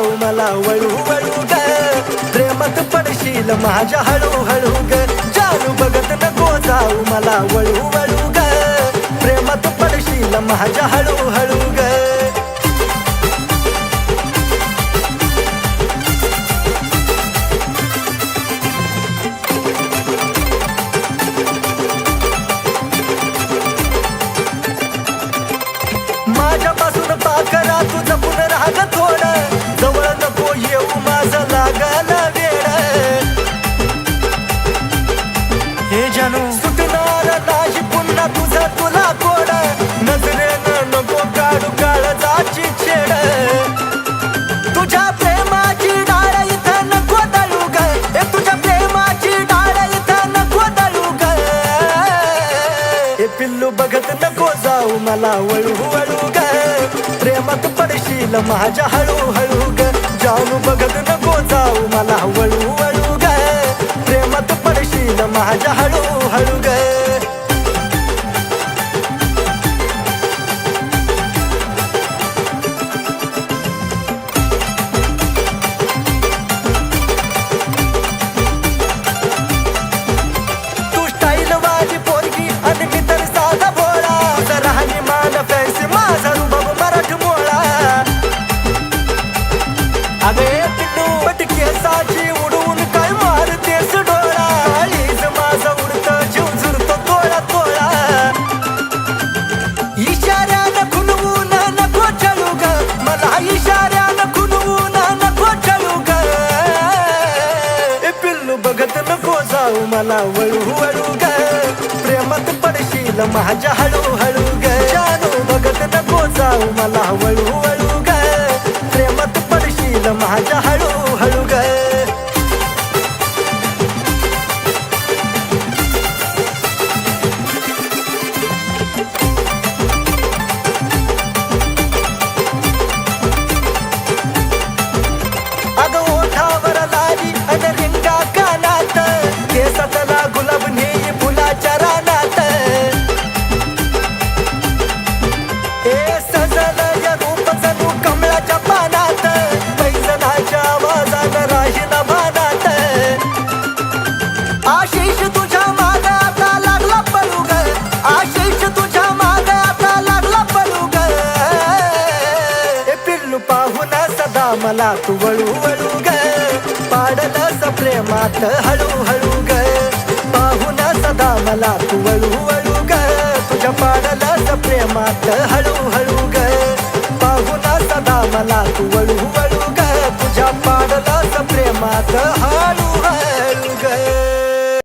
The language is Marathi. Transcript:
मला वळू वळू ग. प्रेमात पडशील माझ्या हळू हळू ग. जानू बघत नको जाऊ मला वळू वळू ग. प्रेमात पडशील माझ्या हळू बघत नको जाऊ मला वळू वळू ग. प्रेमात पडशील माझ्या हळू हळू ग. जाऊ बघत नको जाऊ मला वळू वळू ग. प्रेमात पडशील माझ्या हळू इशाऱ्यानं खुलवून नको चलू ग. मला इशाऱ्यानं खुलवून नको चलू ग. ए पिल्लू बघत नको जाऊ मला वळू वळू ग. प्रेमात पडशील माझ्या हळू हळू ग. जानू बघत नको जाऊ मला वळू वळू मला तू वळू वळू ग पाडलस प्रेमात हळूहळू ग. पाहुना सदा मला तू वळू वळू प्रेमात हळूहळू ग पाहुना सदा मला तू वळू वळू ग तुझ्या पाडलस प्रेमात हळू